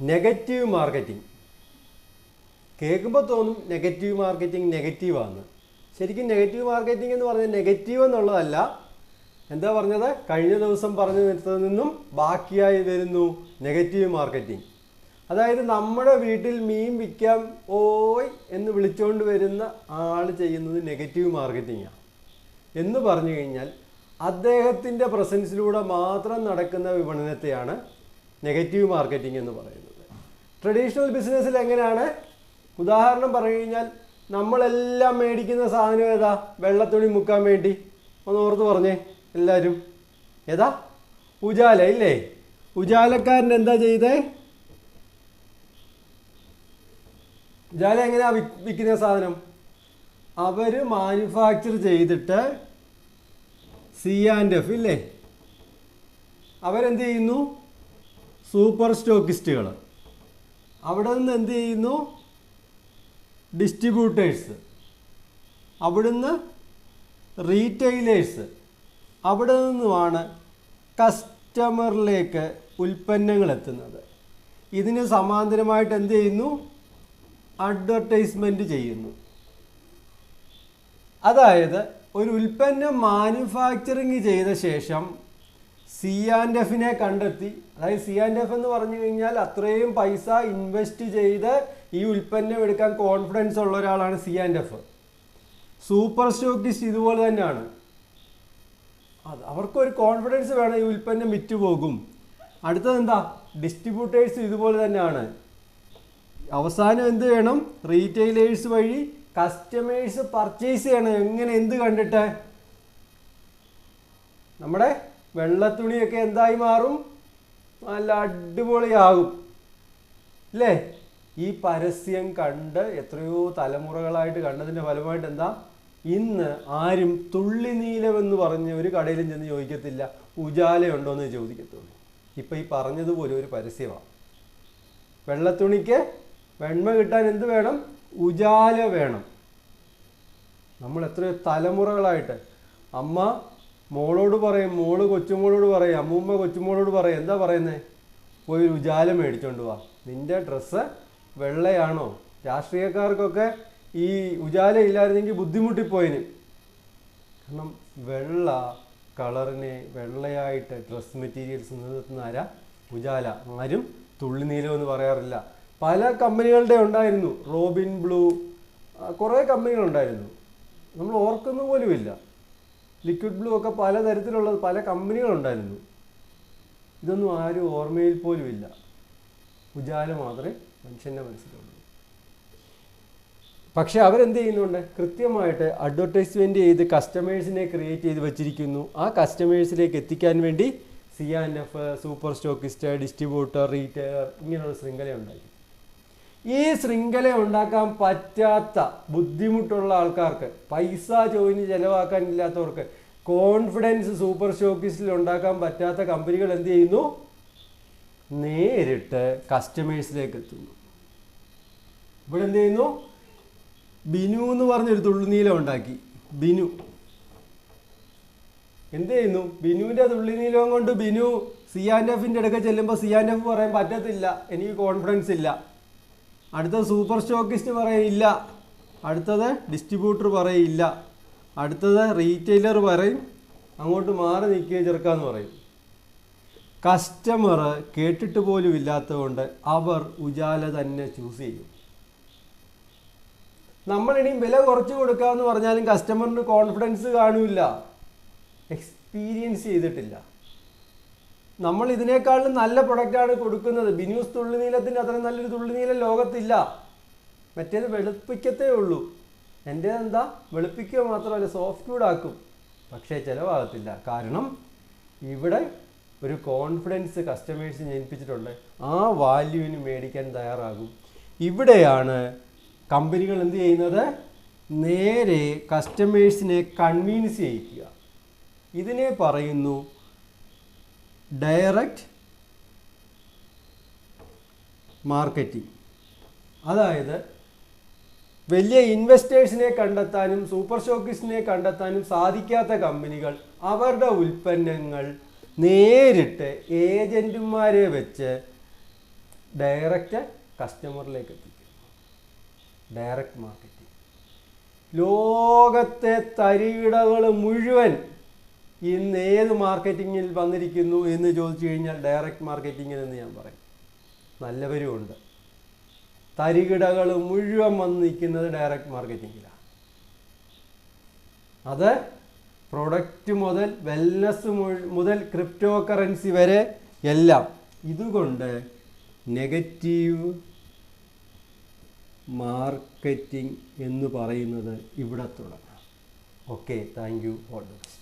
Negative marketing കേൾക്കുമ്പോൾ തോന്നും negative marketing നെഗറ്റീവാണ് ശരിക്കും നെഗറ്റീവ് മാർക്കറ്റിംഗ് എന്ന് പറഞ്ഞാൽ നെഗറ്റീവ് എന്നുള്ളതല്ല. എന്താ പറഞ്ഞത്? കഴിഞ്ഞ ദിവസം പറഞ്ഞു നിർത്തതിൽ നിന്നും ബാക്കിയായി വരുന്നു നെഗറ്റീവ് മാർക്കറ്റിംഗ് അതായത് നമ്മുടെ വീട്ടിൽ മീൻ വിൽക്കാം ഓയ് എന്ന് വിളിച്ചുകൊണ്ട് വരുന്ന ആൾ ചെയ്യുന്നത് നെഗറ്റീവ് മാർക്കറ്റിംഗാണ് എന്ന് പറഞ്ഞു കഴിഞ്ഞാൽ അദ്ദേഹത്തിന്റെ പ്രസൻസിലൂടെ മാത്രം നടക്കുന്ന വിപണനത്തെയാണ് നെഗറ്റീവ് മാർക്കറ്റിംഗ് എന്ന് പറയുന്നത്. ട്രഡീഷണൽ ബിസിനസ്സിൽ എങ്ങനെയാണ്? ഉദാഹരണം പറഞ്ഞു കഴിഞ്ഞാൽ നമ്മളെല്ലാം മേടിക്കുന്ന സാധനം ഏതാ? വെള്ളത്തുണി മുക്കാൻ വേണ്ടി. ഒന്ന് ഓർത്ത് പറഞ്ഞേ എല്ലാവരും ഏതാ? ഉജാല ഇല്ലേ? ഉജാലക്കാരൻ എന്താ ചെയ്തേ? ഉജാല എങ്ങനെയാ വിൽക്കുന്ന സാധനം? അവർ മാനുഫാക്ചർ ചെയ്തിട്ട് സി ആൻഡ് എഫ് ഇല്ലേ? അവരെന്ത് ചെയ്യുന്നു? സൂപ്പർ സ്റ്റോക്കിസ്റ്റുകൾ അവിടെ നിന്ന് എന്ത് ചെയ്യുന്നു? ഡിസ്ട്രിബ്യൂട്ടേഴ്സ് അവിടുന്ന് റീറ്റെയിലേഴ്സ് അവിടെ നിന്നുമാണ് കസ്റ്റമറിലേക്ക് ഉൽപ്പന്നങ്ങൾ എത്തുന്നത്. ഇതിന് സമാന്തരമായിട്ട് എന്ത് ചെയ്യുന്നു? അഡ്വർടൈസ്മെന്റ് ചെയ്യുന്നു. അതായത് ഒരു ഉൽപ്പന്നം മാനുഫാക്ചറിങ് ചെയ്ത ശേഷം സി ആൻഡ് എഫിനെ കണ്ടെത്തി. അതായത് സി ആൻഡ് എഫ് എന്ന് പറഞ്ഞു കഴിഞ്ഞാൽ അത്രയും പൈസ ഇൻവെസ്റ്റ് ചെയ്ത് ഈ ഉൽപ്പന്നം എടുക്കാൻ കോൺഫിഡൻസ് ഉള്ള ഒരാളാണ് C and F super stockist ഇതുപോലെ തന്നെയാണ്. അത് അവർക്കൊരു കോൺഫിഡൻസ് വേണം ഈ ഉൽപ്പന്നം വിറ്റുപോകും. അടുത്തത് എന്താ? ഡിസ്ട്രിബ്യൂട്ടേഴ്സ് ഇതുപോലെ തന്നെയാണ്. അവസാനം എന്ത് വേണം റീറ്റെയിലേഴ്സ് വഴി കസ്റ്റമേഴ്സ് പർച്ചേസ് ചെയ്യണം. എങ്ങനെ എന്ത് കണ്ടിട്ട്? നമ്മുടെ വെള്ളത്തുണിയൊക്കെ എന്തായി മാറും? നല്ല അടിപൊളിയാകും. അല്ലേ ഈ പരസ്യം കണ്ട് എത്രയോ തലമുറകളായിട്ട് കണ്ടതിന്റെ ഫലമായിട്ട് എന്താ? ഇന്ന് ആരും തുള്ളി നീലമെന്ന് പറഞ്ഞ് ഒരു കടയിലും ചെന്ന് ചോദിക്കത്തില്ല. ഉജാലയുണ്ടോ എന്ന് ചോദിക്കത്തുള്ളൂ. ഇപ്പം ഈ പറഞ്ഞതുപോലെ ഒരു പരസ്യമാണ് വെള്ളത്തുണിക്ക് വെണ്മ കിട്ടാൻ എന്ത് വേണം? ഉജാല വേണം. നമ്മൾ എത്രയോ തലമുറകളായിട്ട് അമ്മ മോളോട് പറയും മോൾ കൊച്ചുമോളോട് പറയും അമ്മൂമ്മ കൊച്ചുമോളോട് പറയും എന്താ പറയുന്നത് പോയി ഒരു ഉജാല മേടിച്ചോണ്ട് വാ. നിന്റെ ഡ്രസ്സ് വെള്ളയാണോ? രാഷ്ട്രീയക്കാർക്കൊക്കെ ഈ ഉജാല ഇല്ലായിരുന്നെങ്കിൽ ബുദ്ധിമുട്ടിപ്പോയിന്. കാരണം വെള്ള കളറിനെ വെള്ളയായിട്ട് ഡ്രസ് മെറ്റീരിയൽസ് നിലനിർത്തുന്ന ആരാ? ഉജാല. ആരും തുള്ളി നീലം എന്ന് പറയാറില്ല. പല കമ്പനികളുടെ ഉണ്ടായിരുന്നു. റോബിൻ ബ്ലൂ കുറേ കമ്പനികളുണ്ടായിരുന്നു. നമ്മൾ ഓർക്കുന്ന പോലുമില്ല. ലിക്വിഡ് ബ്ലൂ ഒക്കെ പല തരത്തിലുള്ള പല കമ്പനികളുണ്ടായിരുന്നു. ഇതൊന്നും ആരും ഓർമ്മയിൽ പോലുമില്ല. ഉജാല മാത്രമേ മനുഷ്യന്റെ മനസ്സിലുള്ളൂ. പക്ഷെ അവരെന്ത് ചെയ്യുന്നുണ്ട്? കൃത്യമായിട്ട് അഡ്വർടൈസ്മെന്റ് ചെയ്ത് കസ്റ്റമേഴ്സിനെ ക്രിയേറ്റ് ചെയ്ത് വെച്ചിരിക്കുന്നു. ആ കസ്റ്റമേഴ്സിലേക്ക് എത്തിക്കാൻ വേണ്ടി C and F super stockist distributor retailer ഇങ്ങനെയുള്ള ശൃംഖല ഉണ്ടാക്കി ഈ ശൃംഖല ഉണ്ടാക്കാൻ പറ്റാത്ത ബുദ്ധിമുട്ടുള്ള ആൾക്കാർക്ക് പൈസ ജോയിന് ചിലവാക്കാൻ ഇല്ലാത്തവർക്ക് കോൺഫിഡൻസ് സൂപ്പർ ഷോക്കീസിൽ ഉണ്ടാക്കാൻ പറ്റാത്ത കമ്പനികൾ എന്ത് ചെയ്യുന്നു? നേരിട്ട് കസ്റ്റമേഴ്സിലേക്ക് എത്തുന്നു. ഇവിടെ എന്ത് ചെയ്യുന്നു? ബിനു എന്ന് പറഞ്ഞൊരു തുള്ളിനീലം ഉണ്ടാക്കി. ബിനു. എന്ത് ചെയ്യുന്നു? ബിനുവിന്റെ തുള്ളിനീലം കൊണ്ട് ബിനു സി ആൻഡ് എഫിന്റെ അടുക്ക ചെല്ലുമ്പോൾ സി ആൻഡ് എഫ് പറയാൻ പറ്റത്തില്ല. എനിക്ക് കോൺഫിഡൻസ് ഇല്ല. അടുത്തത് സൂപ്പർ സ്റ്റോക്കിസ്റ്റ് പറയില്ല. അടുത്തത് ഡിസ്ട്രിബ്യൂട്ടർ പറയില്ല. അടുത്തത് റീറ്റെയിലർ പറയും. അങ്ങോട്ട് മാറി നിൽക്കുക ചെറുക്കാന്ന് പറയും. കസ്റ്റമർ കേട്ടിട്ട് പോലും ഇല്ലാത്തതുകൊണ്ട് അവർ ഉജാല തന്നെ ചൂസ് ചെയ്യും. നമ്മളിനിയും വില കുറച്ച് കൊടുക്കാമെന്ന് പറഞ്ഞാലും കസ്റ്റമറിന് കോൺഫിഡൻസ് കാണില്ല. എക്സ്പീരിയൻസ് ചെയ്തിട്ടില്ല. നമ്മൾ ഇതിനേക്കാളും നല്ല പ്രൊഡക്റ്റാണ് കൊടുക്കുന്നത്. ബിനൂസ് തുള്ളിനീലത്തിന്റെ അത്രയും നല്ലൊരു തുള്ളിനീലം ലോകത്തില്ല. മറ്റേത് വെളുപ്പിക്കത്തേ ഉള്ളൂ. എന്റെ എന്താ? വെളുപ്പിക്കുക മാത്രമല്ല സോഫ്റ്റ് ആക്കും. പക്ഷേ ചിലവാകത്തില്ല. കാരണം ഇവിടെ ഒരു കോൺഫിഡൻസ് കസ്റ്റമേഴ്സ് ജനിപ്പിച്ചിട്ടുണ്ട് ആ വാല്യൂവിന് മേടിക്കാൻ തയ്യാറാകും. ഇവിടെയാണ് കമ്പനികൾ എന്ത് ചെയ്യുന്നത്? നേരെ കസ്റ്റമേഴ്സിനെ കൺവീൻസ് ചെയ്യിക്കുക. ഇതിനെ പറയുന്നു ഡയറക്റ്റ് മാർക്കറ്റിംഗ്. അതായത് വലിയ ഇൻവെസ്റ്റേഴ്സിനെ കണ്ടെത്താനും സൂപ്പർ ഷോക്കിസിനെ കണ്ടെത്താനും സാധിക്കാത്ത കമ്പനികൾ അവരുടെ ഉൽപ്പന്നങ്ങൾ നേരിട്ട് ഏജന്റുമാരെ വെച്ച് ഡയറക്റ്റ് കസ്റ്റമറിലേക്ക് എത്തിക്കും. Direct marketing. ലോകത്തെ തരികിടകൾ മുഴുവൻ ഇന്ന് ഏത് മാർക്കറ്റിങ്ങിൽ വന്നിരിക്കുന്നു എന്ന് ചോദിച്ചു കഴിഞ്ഞാൽ ഡയറക്റ്റ് മാർക്കറ്റിങ്ങിൽ എന്ന് ഞാൻ പറയും. നല്ലവരുമുണ്ട്. തരികിടകൾ മുഴുവൻ വന്ന് നിൽക്കുന്നത് ഡയറക്റ്റ് മാർക്കറ്റിങ്ങിലാണ്. അത് പ്രൊഡക്റ്റ് മുതൽ വെൽനസ് മുതൽ ക്രിപ്റ്റോ കറൻസി വരെ എല്ലാം. ഇതുകൊണ്ട് നെഗറ്റീവ് മാർക്കറ്റിംഗ് എന്ന് പറയുന്നത് ഇവിടെ തുടങ്ങാം. Okay thank you. All the best.